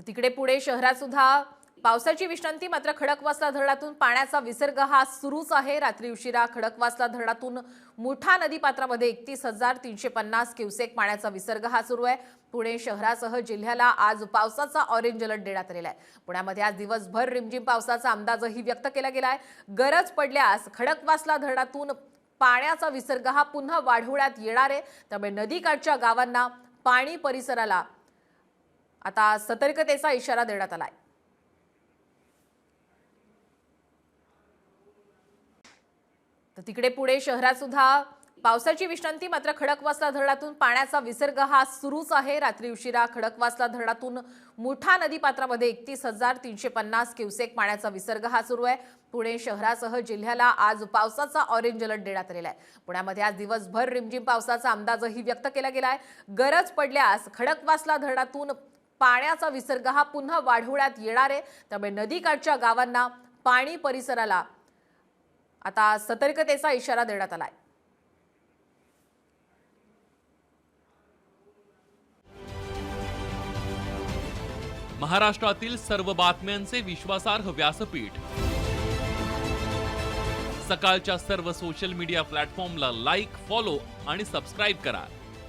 तर तिकडे पुणे शहरात सुद्धा पावसाची विश्रांती मात्र खडकवासला धरणातून पाण्याचा विसर्ग हा सुरूच आहे. रात्री उशिरा खडकवासला धरणातून मुठा नदीपात्रामध्ये एकतीस हजार तीनशे पन्नास क्युसेक पाण्याचा विसर्ग हा सुरू आहे. पुणे शहरासह जिल्ह्याला आज पावसाचा ऑरेंज अलर्ट देण्यात आलेला आहे. पुण्यामध्ये आज दिवसभर रिमझिम पावसाचा अंदाजही व्यक्त केला गेला आहे. गरज पडल्यास खडकवासला धरणातून पाण्याचा विसर्ग हा पुन्हा वाढवण्यात येणार आहे. त्यामुळे नदीकाठच्या गावांना पाणी परिसराला आता सतर्कतेचा इशारा देण्यात आलाय. तर तिकडे पुणे शहरात सुद्धा पावसाची विश्रांती मात्र खडकवासला धरणातून पाण्याचा विसर्ग हा सुरूच आहे. रात्री उशिरा खडकवासला धरणातून मोठा नदीपात्रामध्ये एकतीस हजार तीनशे पन्नास क्युसेक पाण्याचा विसर्ग हा सुरू आहे. पुणे शहरासह जिल्ह्याला आज पावसाचा ऑरेंज अलर्ट देण्यात आलेला आहे. पुण्यामध्ये आज दिवसभर रिमझिम पावसाचा अंदाजही व्यक्त केला गेला आहे गरज पडल्यास खडकवासला धरणातून पाण्याचा विसर्ग हा पुन्हा वाढवण्यात येणार आहे. त्यामुळे नदीकाठच्या गावांना पाणी परिसराला आता सतर्कतेचा इशारा देण्यात आलाय. महाराष्ट्रातील सर्व बातम्यांचे विश्वासार्ह व्यासपीठ. सकाळच्या सर्व सोशल मीडिया प्लॅटफॉर्मला लाईक फॉलो आणि सबस्क्राईब करा.